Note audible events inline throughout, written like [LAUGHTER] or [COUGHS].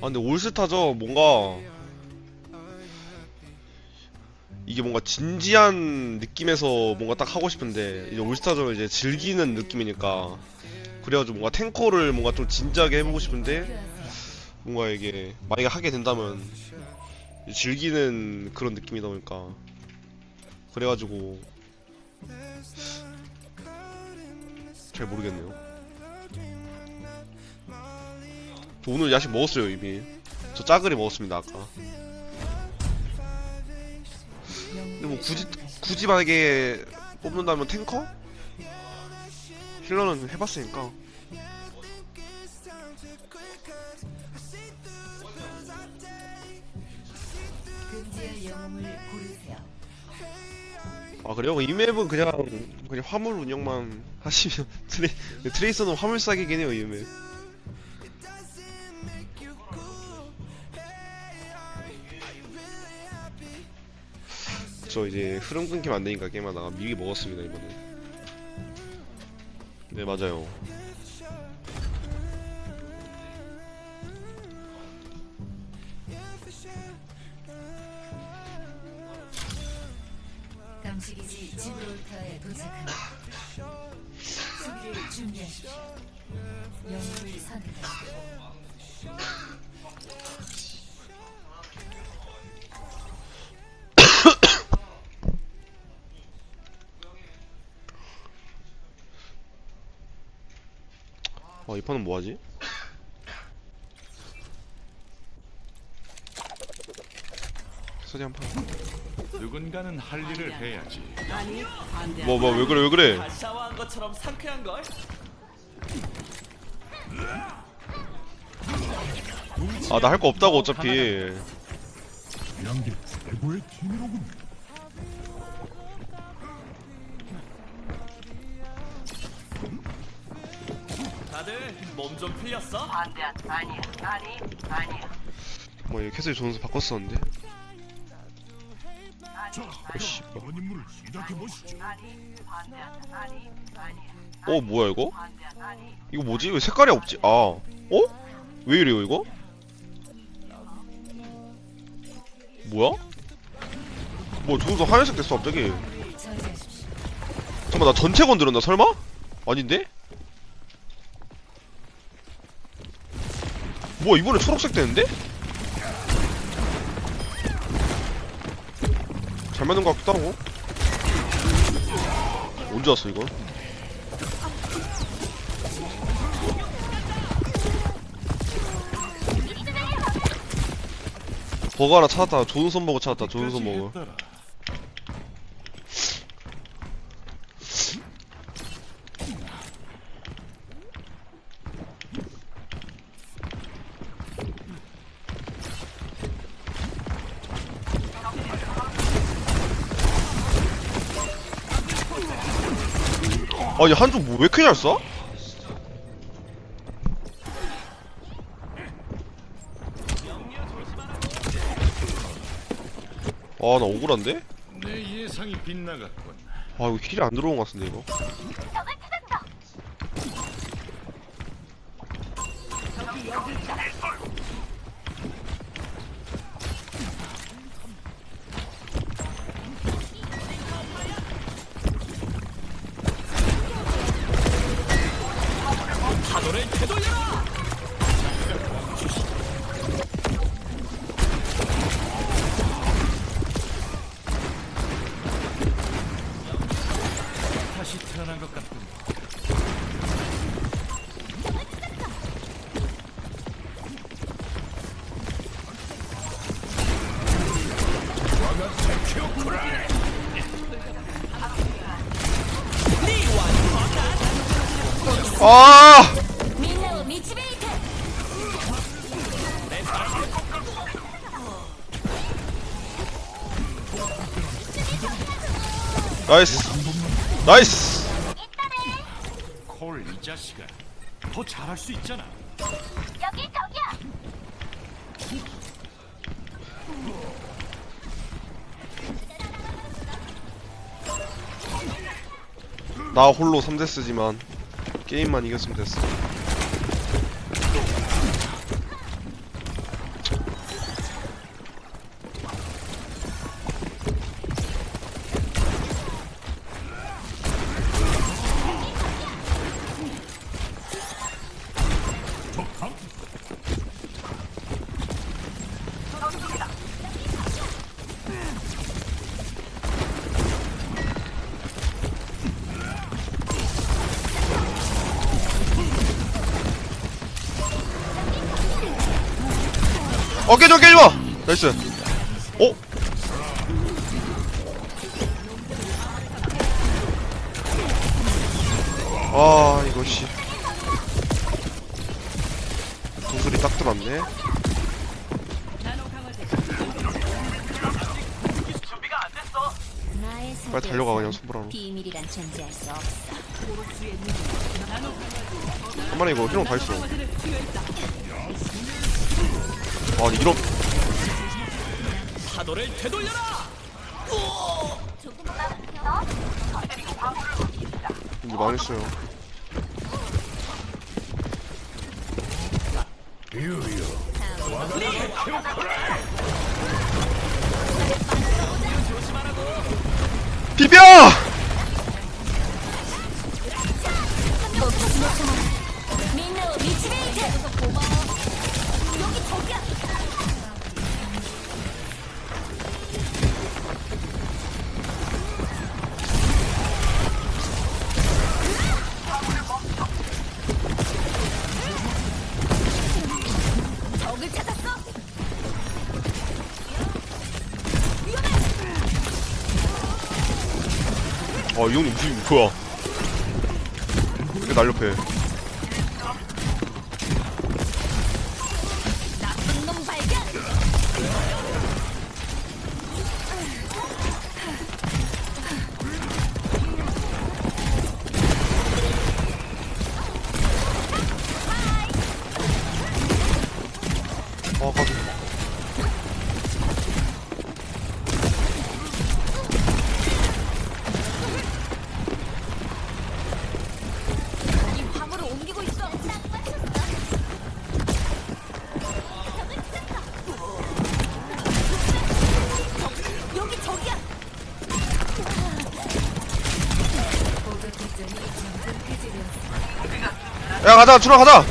아 근데 올스타저 뭔가. 이게 뭔가 진지한 느낌에서 뭔가 딱 하고 싶은데 이제 올스타저 이제 즐기는 느낌이니까. 그래가지고 뭔가 탱커를 뭔가 좀 진지하게 해보고 싶은데 뭔가 이게 만약에 하게 된다면 즐기는 그런 느낌이다 보니까. 그래가지고 잘 모르겠네요. 저 오늘 야식 먹었어요 이미. 저 짜글이 먹었습니다 아까. 근데 뭐 굳이 굳이 만약에 뽑는다면 탱커? 힐러는 해봤으니까. 아 그래요? 이 맵은 그냥 그냥 화물 운영만 [LAUGHS] 하시면 트레 트레이서는 화물 싸기긴 해요 이 맵. 저 이제 흐름 끊기면 안 되니까 게임하다가 미리 먹었습니다 이번에. 네 맞아요. 감식이지 지브롤터에 도착합니다. 수비를 준비하십시오. 영웅을 선택하십시오. 아 [COUGHS] 이 판은 뭐하지? 소리 한 판. 누군가는 할 일을 해야지. 뭐뭐 왜 그래 왜 그래? 다 샤워한 것처럼 상쾌한 걸. 아 나 할 거 없다고 어차피. 양계 최고의 팀이로군. 다들 몸 좀 풀렸어? 아니야, 아니야, 아니, 아니야. 뭐 이거 캐슬 존스 바꿨었는데. 어 뭐야 이거? 이거 뭐지? 왜 색깔이 없지? 아, 어? 왜 이래요 이거? 뭐야? 뭐 존스 하얀색 됐어 갑자기. 잠깐만 나 전체 건드렸나 설마? 아닌데? 뭐야 이번에 초록색 되는데? 잘 맞는 것 같기도 하고. 언제 왔어 이거? 버거 하나 찾았다. 좋은 손 버거 찾았다. 좋은 손 버거 아니 한쪽 뭐왜 이렇게 잘 쏴? 아나 억울한데? 내 예상이 빗나갔군. 아 이거 킬이 안 들어온 것 같은데 이거 아! 나이스. 나이스. 콜 이 자식아. 더 잘할 수 있잖아. 여기 저기야 나 홀로 3대 쓰지만. 게임만 이겼으면 됐어 어 깨져 깨져 나이스. 어? 아 이거 씨. 도술이 딱 들었네. 나의 빨리 달려가 그냥 손보라로. 비밀이란 존재할 수 없어. 한 마리 이거. 휘롱 다 있어 아 이런 파도를 되돌려라. 이제 망했어요 비벼! 이 형님 무슨 뭐야? 이렇게 날렵해 야 가자 출하 가자.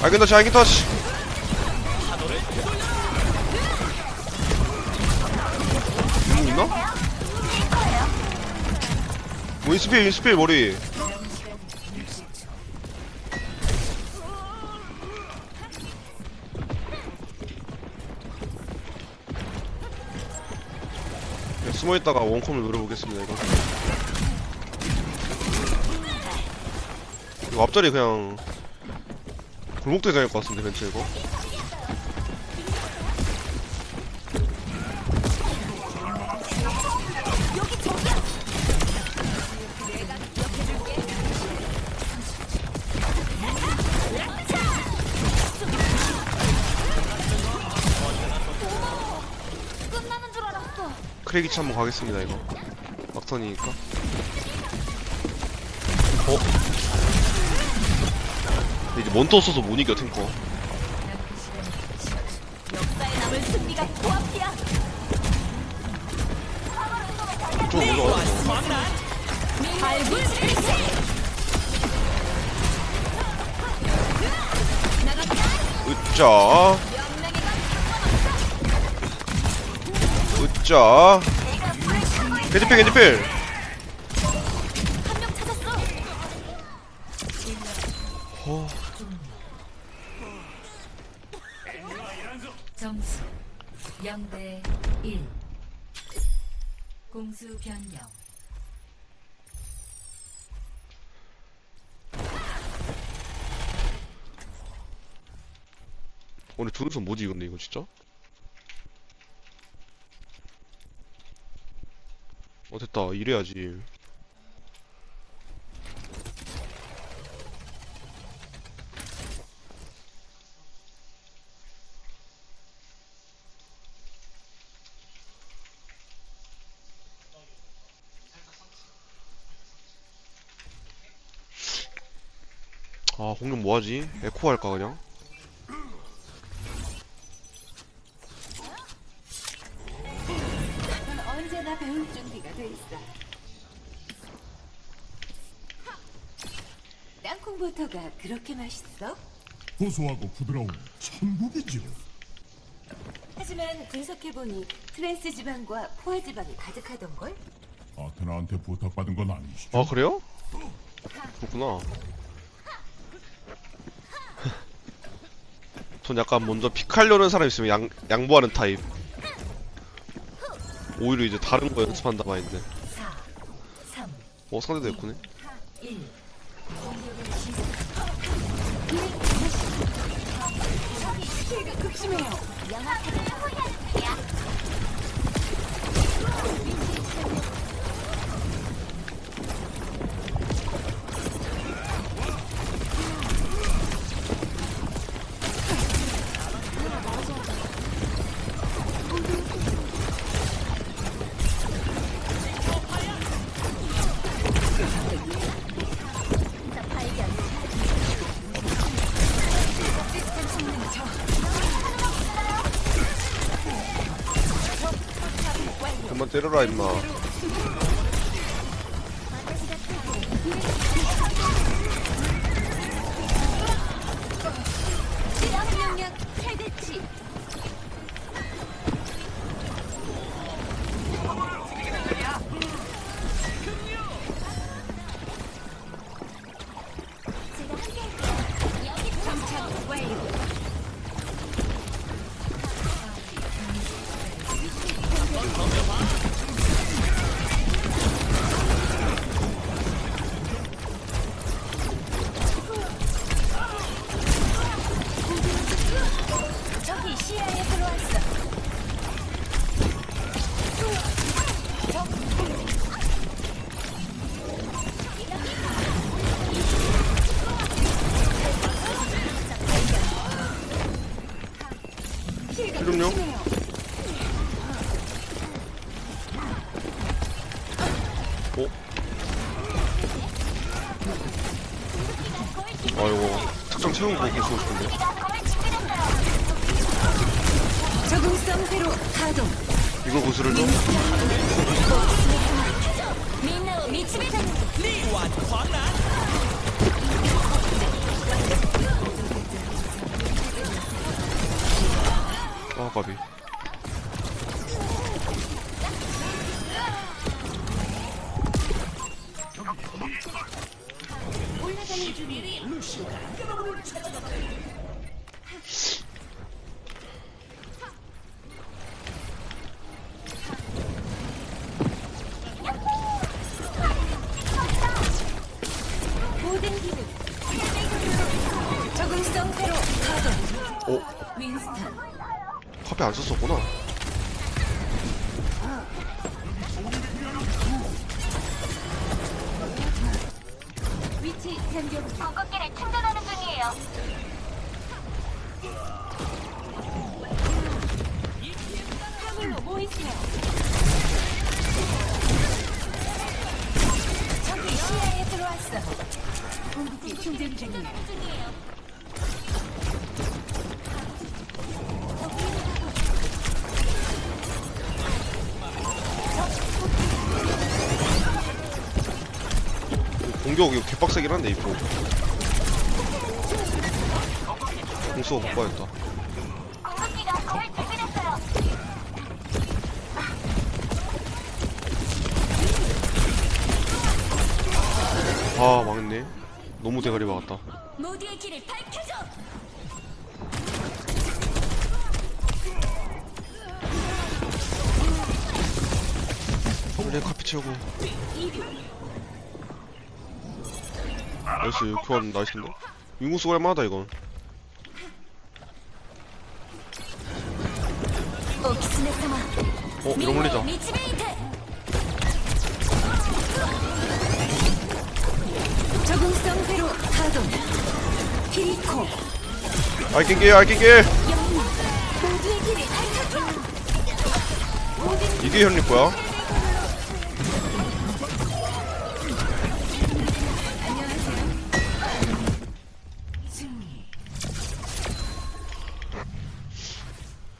알긴 터치 알긴 터치 음, 있나? 뭐 인스필 인스필 머리 숨어있다가 원컴을 노려보겠습니다 이거. 이거 앞자리 그냥 골목대장일 것 같은데 벤츠 이거 크레기치 한번 가겠습니다 이거 막턴이니까 어? 근데 이제 몬터 써서 못 이겨 탱커. 좀. 나간다. 으짜 명랑이가 한명 찾았어. 어. 점수 0대 1 공수 변경 오늘 준우선 뭐지 근데 이거 진짜? 어 됐다 이래야지 아 공룡 뭐하지? 에코 할까 그냥? 그렇게 맛있어? 고소하고 부드러운 천국이지요. 하지만 분석해보니 트랜스 지방과 포화 지방이 가득하던걸? 아테나한테 부탁받은 건 아니시죠? 아 그래요? 그렇구나 전 약간 먼저 픽하려는 사람 있으면 양, 양보하는 타입 오히려 이제 다른 거 연습한다 마인드 4, 3, 어 상대도 에코네 1. 了，他。 때려라 임마 좀요. 오. 어? 아이고 특정 채운 거 보고 싶은데. 이거 구슬을 좀. 민나 미치베다는. 까비. 모든 기능 적응성 회로 가동. 어? 윈스턴 카페 안 썼었구나 위치 변경 중. 궁극기를 충전하는 중이에요. 화물로 모이세요. 저기 시야에 들어왔어. 공격기 충전 중이에요. 공격 이거 개빡세긴 한데 이거 공수가 바꿔야겠다. 아 망했네. 너무 대가리 박았다. 모두의 길을 밝혀줘. 원래 카피 채우고 나이스 교환 나이스인데? 윙우스가 얼마나다 이건. 어 이런 올리자. 적응성 회로 가동 피리코 알킹길 알킹길 이게 현리 거야?